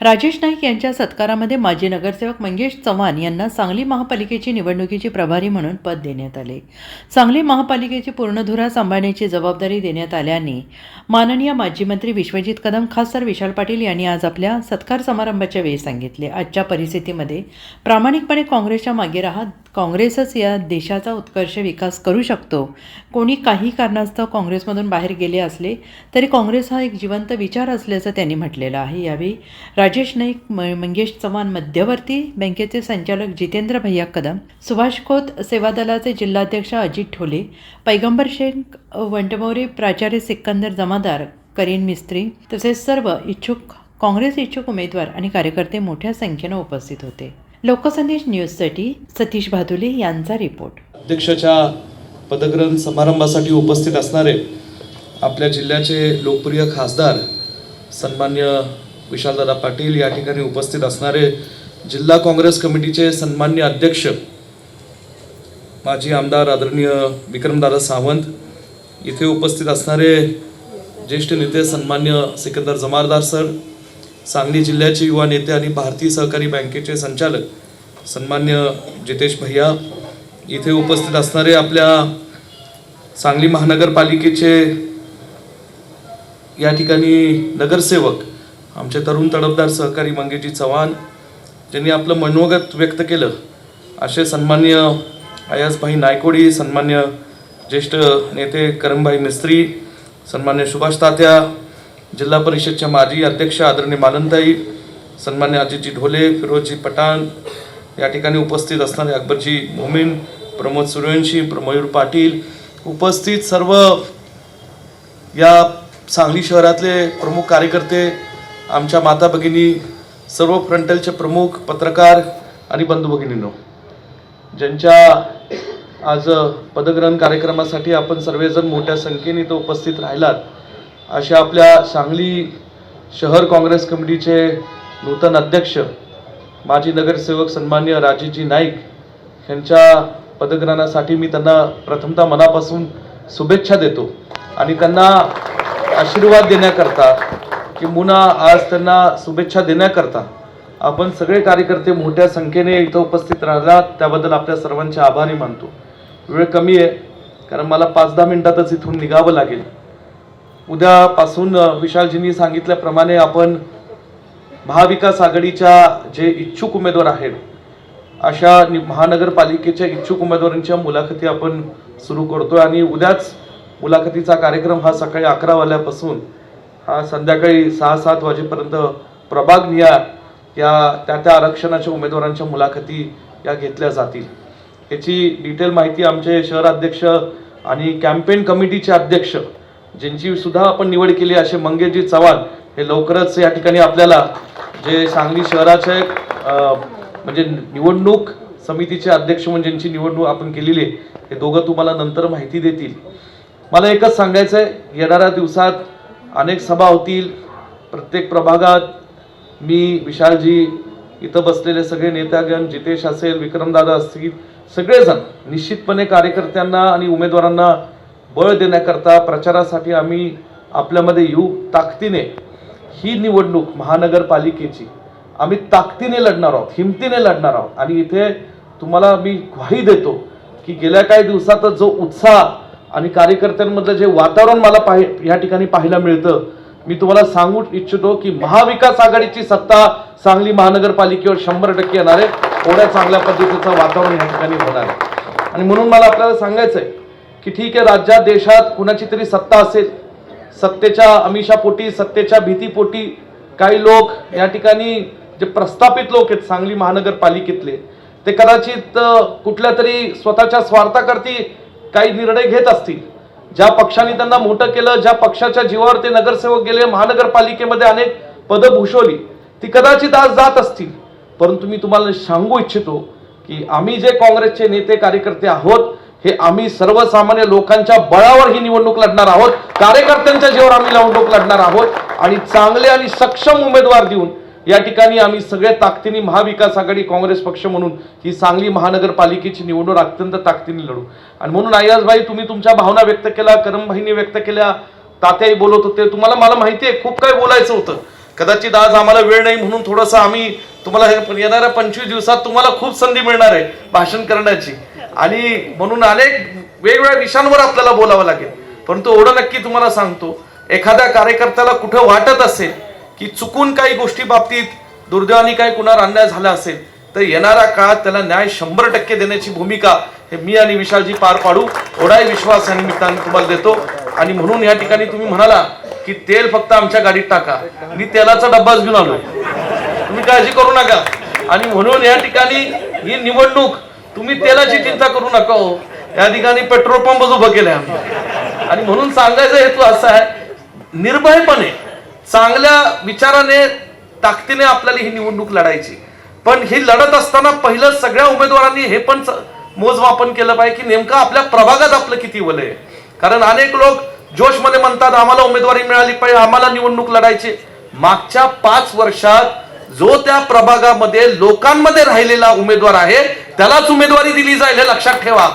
राजेश नाईक यांच्या सत्कारामध्ये माजी नगरसेवक मंगेश चव्हाण यांना सांगली महापालिकेची निवडणुकीची प्रभारी म्हणून पद देण्यात आले. सांगली महापालिकेची पूर्णधुरा सांभाळण्याची जबाबदारी देण्यात आल्याने माननीय माजी मंत्री विश्वजित कदम खासदार विशाल पाटील यांनी आज आपल्या सत्कार समारंभाच्या वेळी सांगितले. आजच्या परिस्थितीमध्ये प्रामाणिकपणे काँग्रेसच्या मागे राहत काँग्रेसच या देशाचा उत्कर्ष विकास करू शकतो. कोणी काही कारणास्तव काँग्रेसमधून बाहेर गेले असले तरी काँग्रेस हा एक जिवंत विचार असल्याचं त्यांनी म्हटलेलं आहे. यावेळी राजेश नाईक म मंगेश चव्हाण मध्यवर्ती बँकेचे संचालक जितेंद्र भैया कदम सुभाष खोत सेवा दलाचे जिल्हाध्यक्ष अजित ठोले पैगंबर शेख वंटमोरे प्राचार्य सिकंदर जमादार करीन मिस्त्री तसेच सर्व इच्छुक काँग्रेस इच्छुक उमेदवार आणि कार्यकर्ते मोठ्या संख्येनं उपस्थित होते. लोकसंदेश न्यूजसाठी सतीश भादुले यांचा रिपोर्ट. अध्यक्षाच्या पदग्रहण समारंभासाठी उपस्थित असणारे आपल्या जिल्ह्याचे लोकप्रिय खासदार सन्मान्य विशालदादा पाटील या ठिकाणी उपस्थित असणारे जिल्हा काँग्रेस कमिटीचे सन्मान्य अध्यक्ष माजी आमदार आदरणीय विक्रमदादा सावंत इथे उपस्थित असणारे ज्येष्ठ नेते सन्मान्य सिकंदर जमारदार सर सांगली जिल्ह्याचे युवा नेते आणि भारतीय सहकारी बँकेचे संचालक सन्मान्य जितेश भैया इथे उपस्थित असणारे आपल्या सांगली महानगरपालिकेचे या ठिकाणी नगरसेवक आमचे तरुण तडफदार सहकारी मंगेजी चव्हाण ज्यांनी आपलं मनोगत व्यक्त केलं असे सन्मान्य अयासभाई नायकोडी सन्मान्य ज्येष्ठ नेते करमभाई मिस्त्री सन्मान्य सुभाष तात्या जिल्हा परिषदच्या माजी अध्यक्ष आदरणीय मालनताई सन्मान्य अजितजी ढोले फिरोजजी पठाण या ठिकाणी उपस्थित असणारे अकबरजी मोमीन प्रमोद सूर्यवंशी प्रमयूर पाटील उपस्थित सर्व या सांगली शहरातले प्रमुख कार्यकर्ते आमच्या माता भगिनी सर्व फ्रंटलचे प्रमुख पत्रकार आणि बंधू भगिनींनो ज्यांच्या आज पदग्रहण कार्यक्रमासाठी आपण सर्वजण मोठ्या संख्येने इथं उपस्थित राहिलात अशा आपल्या सांगली शहर काँग्रेस कमिटीचे नूतन अध्यक्ष माजी नगरसेवक सन्मान्य राजीजी नाईक यांच्या पदग्रहणासाठी मी त्यांना प्रथमतः मनापासून शुभेच्छा देतो आणि त्यांना आशीर्वाद देण्याकरता की मुना आज त्यांना शुभेच्छा देण्याकरता आपण सगळे कार्यकर्ते मोठ्या संख्येने इथं उपस्थित राहिलात. त्याबद्दल आपल्या सर्वांचे आभारी मानतो. वेळ कमी आहे कारण मला पाच दहा मिनिटातच इथून निघावं लागेल. उद्यापासून विशालजींनी सांगितल्याप्रमाणे आपण महाविकास आघाडीच्या जे इच्छुक उमेदवार आहेत अशा नि- महानगरपालिकेच्या इच्छुक उमेदवारांच्या मुलाखती आपण सुरू करतो आणि उद्याच मुलाखतीचा कार्यक्रम हा सकाळी अकरा वाल्यापासून संध्याकाळी सहा सात वाजेपर्यंत प्रभाग निया या त्या त्या आरक्षणाच्या उमेदवारांच्या मुलाखती या घेतल्या जातील. याची डिटेल माहिती आमचे शहर अध्यक्ष आणि कॅम्पेन कमिटीचे अध्यक्ष ज्यांची सुद्धा आपण निवड केली असे मंगेशजी चव्हाण हे लवकरच या ठिकाणी आपल्याला जे सांगली शहराचे म्हणजे निवडणूक समितीचे अध्यक्ष म्हणून ज्यांची निवडणूक आपण केलेली आहे हे दोघं तुम्हाला नंतर माहिती देतील. मला एकच सांगायचं आहे येणाऱ्या दिवसात अनेक सभा होतील. प्रत्येक प्रभागात मी विशालजी इथं बसलेले सगळे नेतागण जितेश असेल विक्रमदादा असतील सगळेजण निश्चितपणे कार्यकर्त्यांना आणि उमेदवारांना बळ देण्याकरता प्रचारासाठी आम्ही आपल्यामध्ये येऊ. ताकदीने ही निवडणूक महानगरपालिकेची. आम्ही ताकदीने लढणार आहोत हिमतीने लढणार आहोत. आणि इथे तुम्हाला मी ग्वाही देतो की गेल्या काही दिवसात जो उत्साह आणि कार्यकर्त्यांमधलं जे वातावरण मला पाहि या ठिकाणी पाहायला मिळतं मी तुम्हाला सांगू इच्छितो की महाविकास आघाडीची सत्ता सांगली महानगरपालिकेवर शंभर टक्के येणार आहे. एवढ्या चांगल्या पद्धतीचं वातावरण या ठिकाणी होणार आहे. आणि म्हणून मला आपल्याला सांगायचं आहे की ठीक आहे राज्यात देशात कुणाची तरी सत्ता असेल सत्तेच्या अमिषापोटी सत्तेच्या भीतीपोटी काही लोक या ठिकाणी जे प्रस्थापित लोक आहेत सांगली महानगरपालिकेतले ते कदाचित कुठल्या तरी स्वतःच्या स्वार्थाकरती काही निर्णय घेत असतील. ज्या पक्षाने त्यांना मोठं केलं ज्या पक्षाच्या जीवावर ते नगरसेवक गेले महानगरपालिकेमध्ये अनेक पदं भूषवली ती कदाचित आज जात असतील. परंतु मी तुम्हाला सांगू इच्छितो की आम्ही जे काँग्रेसचे नेते कार्यकर्ते आहोत हे आम्ही सर्वसामान्य लोकांच्या बळावर ही निवडणूक लढणार आहोत. कार्यकर्त्यांच्या जीवावर आम्ही निवडणूक लढणार आहोत आणि चांगले आणि सक्षम उमेदवार देऊन या ठिकाणी आम्ही सगळ्या ताकदीने महाविकास आघाडी काँग्रेस पक्ष म्हणून ही सांगली महानगरपालिकेची निवडणूक अत्यंत ताकदीने लढू. आणि म्हणून आयासभाई तुम्ही तुमच्या भावना व्यक्त केल्या करमभाईंनी व्यक्त केल्या तात्याही बोलत होते. तुम्हाला मला माहिती आहे खूप काय बोलायचं होतं. कदाचित आज आम्हाला वेळ नाही म्हणून थोडंसं आम्ही तुम्हाला येणाऱ्या पंचवीस दिवसात तुम्हाला खूप संधी मिळणार आहे भाषण करण्याची. आणि म्हणून अनेक वेगवेगळ्या विषयांवर आपल्याला बोलावं लागेल. परंतु एवढं नक्की तुम्हाला सांगतो एखाद्या कार्यकर्त्याला कुठं वाटत असेल की चुकून काही गोष्टी बाबतीत दुर्दैवानी काही कुणावर अन्याय झाला असेल तर येणाऱ्या काळात त्याला न्याय शंभर टक्के देण्याची भूमिका हे मी आणि विशालजी पार पाडू. एवढाही विश्वास या निमित्ताने तुम्हाला देतो. आणि म्हणून या ठिकाणी तुम्ही म्हणाला की तेल फक्त आमच्या गाडीत टाका. मी तेलाचा डब्बाच घेऊन आलो तुम्ही काळजी करू नका. आणि म्हणून या ठिकाणी ही निवडणूक तुम्ही तेलाची चिंता करू नका हो. या ठिकाणी पेट्रोल पंपच उभं केलंय आम्ही. आणि म्हणून सांगायचा हेतू असा आहे निर्भयपणे चांगल्या विचाराने ताकदीने आपल्याला ही निवडणूक लढायची. पण ही लढत असताना पहिलं सगळ्या उमेदवारांनी हे पण मोजमापन केलं पाहिजे की नेमकं आपल्या प्रभागात आपलं किती वलय आहे. कारण अनेक लोक जोशमध्ये म्हणतात आम्हाला उमेदवारी मिळाली पाहिजे आम्हाला निवडणूक लढायची. मागच्या पाच वर्षात जो त्या प्रभागामध्ये लोकांमध्ये राहिलेला उमेदवार आहे त्यालाच उमेदवारी दिली जाईल हे लक्षात ठेवा.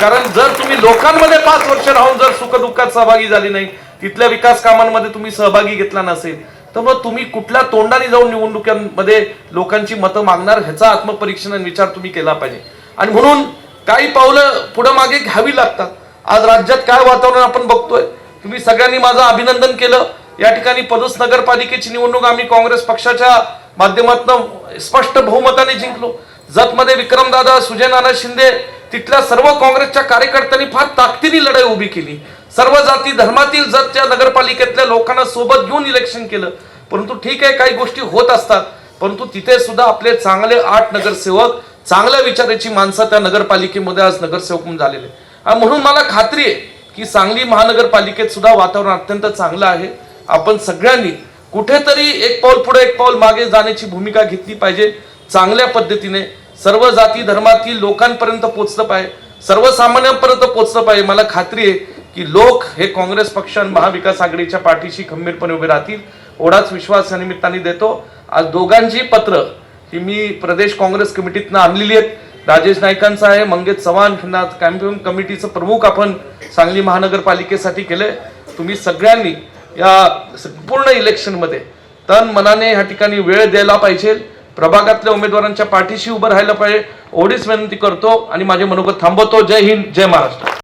कारण जर तुम्ही लोकांमध्ये पाच वर्ष राहून जर सुखदुःखात सहभागी झाली नाही तिथल्या विकास कामांमध्ये तुम्ही सहभागी घेतला नसेल तर मग तुम्ही कुठल्या तोंडाने जाऊन निवडणुकांमध्ये लोकांची मतं मागणार ह्याचा आत्मपरीक्षण आणि विचार तुम्ही केला पाहिजे. आणि म्हणून काही पावलं पुढे मागे घ्यावी लागतात. आज राज्यात काय वातावरण आपण बघतोय? तुम्ही सगळ्यांनी माझं अभिनंदन केलं. या ठिकाणी पदस नगरपालिकेची निवडणूक आम्ही काँग्रेस पक्षाच्या माध्यमातून स्पष्ट बहुमताने जिंकलो. जतमध्ये विक्रमदादा सुजय नाना शिंदे तिथल्या सर्व काँग्रेसच्या कार्यकर्त्यांनी फार ताकदीने लढाई उभी केली. सर्व जाती धर्मातील जतच्या नगरपालिकेतल्या लोकांना सोबत घेऊन इलेक्शन केलं. परंतु ठीक आहे काही गोष्टी होत असतात. परंतु तिथे सुद्धा आपले चांगले आठ नगरसेवक चांगल्या विचाराची माणसं त्या नगरपालिकेमध्ये आज नगरसेवक म्हणून झालेले आणि म्हणून मला खात्री आहे की सांगली महानगरपालिकेत सुद्धा वातावरण अत्यंत चांगलं आहे. आपण सगळ्यांनी कुठेतरी एक पाऊल पुढे एक पाऊल मागे जाण्याची भूमिका घेतली पाहिजे. चांगल्या पद्धतीने सर्व जाती धर्मातील लोकांपर्यंत पोचलं पाहिजे. सर्वसामान्यांपर्यंत पोचलं पाहिजे. मला खात्री आहे की लोक हे काँग्रेस पक्ष आणि महाविकास आघाडीच्या पाठीशी खंबीरपणे उभे राहतील एवढाच विश्वास या निमित्ताने देतो. आज दोघांची पत्र ही मी प्रदेश काँग्रेस कमिटीतनं आणलेली आहेत. राजेश नाईकांचं आहे मंगेश चव्हाण यांना कॅम्पिंग कमिटीचं प्रमुख आपण सांगली महानगरपालिकेसाठी केलंय. तुम्ही सगळ्यांनी या संपूर्ण इलेक्शनमध्ये तन मनाने ह्या ठिकाणी वेळ द्यायला पाहिजे. प्रभागातल्या उमेदवारांच्या पाठीशी उभं राहायला पाहिजे. एवढीच विनंती करतो आणि माझे मनोगत थांबवतो. जय हिंद जय महाराष्ट्र.